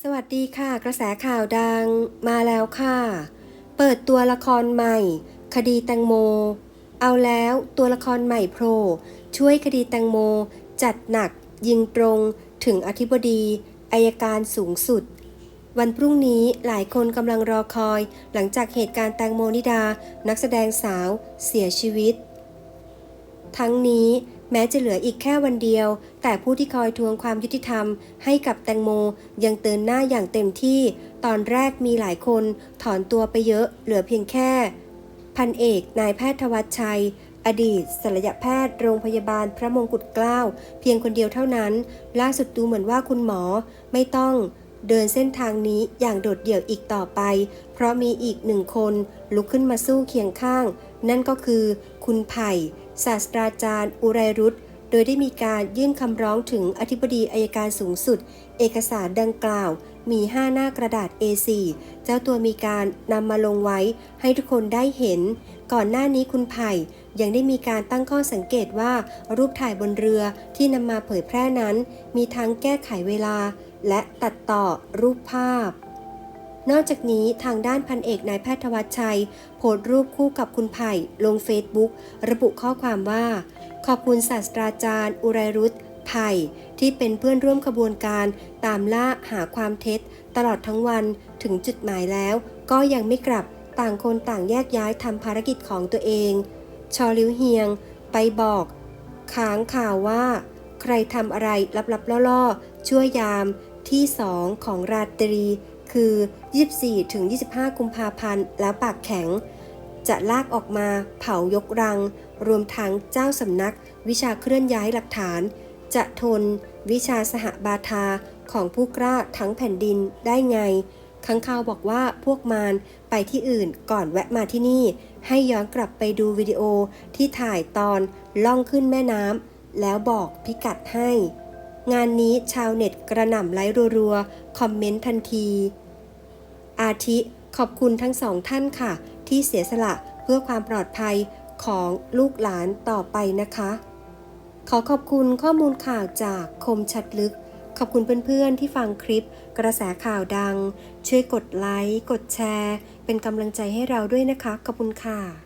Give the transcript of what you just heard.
สวัสดีค่ะ กระแสข่าวดังมาแล้วค่ะ เปิดตัวละครใหม่ คดีแตงโม เอาแล้วตัวละครใหม่โผล่ช่วยคดีแตงโม จัดหนัก ยิงตรงถึงอธิบดีอายการสูงสุด วันพรุ่งนี้หลายคนกำลังรอคอย หลังจากเหตุการณ์แตงโมนิดา นักแสดงสาว เสียชีวิต ทั้งนี้แม้จะเหลืออีกแค่วันเดียว แต่ผู้ที่คอยทวงความยุติธรรมให้กับแตงโมยังเตือนหน้าอย่างเต็มที่ ตอนแรกมีหลายคนถอนตัวไปเยอะเหลือเพียงแค่ พันเอกนายแพทย์ทวัชชัย อดีตศัลยแพทย์โรงพยาบาลพระมงกุฎเกล้า เพียงคนเดียวเท่านั้น ล่าสุดดูเหมือนว่าคุณหมอไม่ต้องเดินเส้นทางนี้อย่างโดดเดี่ยวอีกต่อไป เพราะมีอีกหนึ่งคนลุกขึ้นมาสู้เคียงข้าง นั่นก็คือคุณไผ่ ศาสตราจารย์ อุไรรุตโดยได้มีการยื่นคำร้องถึงอธิบดีอายการสูงสุด เอกสารดังกล่าว มี 5 หน้ากระดาษ A4 เจ้าตัวมีการนำมาลงไว้ให้ทุกคนได้เห็น ก่อนหน้านี้คุณไผ่ยังได้มีการตั้งข้อสังเกตว่ารูปถ่ายบนเรือที่นำมาเผยแพร่นั้น มีทั้งแก้ไขเวลา และตัดต่อรูปภาพ นอกจากนี้ทางด้านพันเอกนายแพทย์ทวัชชัย โพสต์รูปคู่กับคุณไผ่ลงเฟซบุ๊กระบุข้อความว่า ขอบคุณศาสตราจารย์ อุไรรุตไผ่ที่เป็นเพื่อนร่วมขบวนการตามล่าหาความเท็จ ตลอดทั้งวันถึงจุดหมายแล้ว ก็ยังไม่กลับต่างคนต่างแยกย้ายทำภารกิจของตัวเอง ชอลิวเฮียง ไปบอกค้างข่าวว่า ใครทำอะไรลับๆล่อๆ ชั่วยามที่สองของราตรี คือ 24ถึง25 กุมภาพันธ์ แล้วปากแข็ง จะลากออกมาเผายกรัง รวมทั้งเจ้าสำนัก วิชาเคลื่อนย้ายหลักฐาน จะทน วิชาสหบาทาของผู้กล้าทั้งแผ่นดินได้ไงขังข่าวบอกว่าพวกมารไปที่อื่นก่อนแวะมาที่นี่ ให้ย้อนกลับไปดูวิดีโอที่ถ่ายตอนล่องขึ้นแม่น้ำแล้วบอกพิกัดให้ งานนี้ชาวเน็ตกระหน่ำไลค์รัวๆ คอมเมนต์ทันที อาทิขอบคุณทั้งสองท่านค่ะ ที่เสียสละเพื่อความปลอดภัยของลูกหลานต่อไปนะคะ ขอขอบคุณข้อมูลข่าวจากคมชัดลึก ขอบคุณเพื่อนๆ ที่ฟังคลิป กระแสข่าวดัง ช่วยกดไลค์ กดแชร์ เป็นกำลังใจให้เราด้วยนะคะ ขอบคุณค่ะ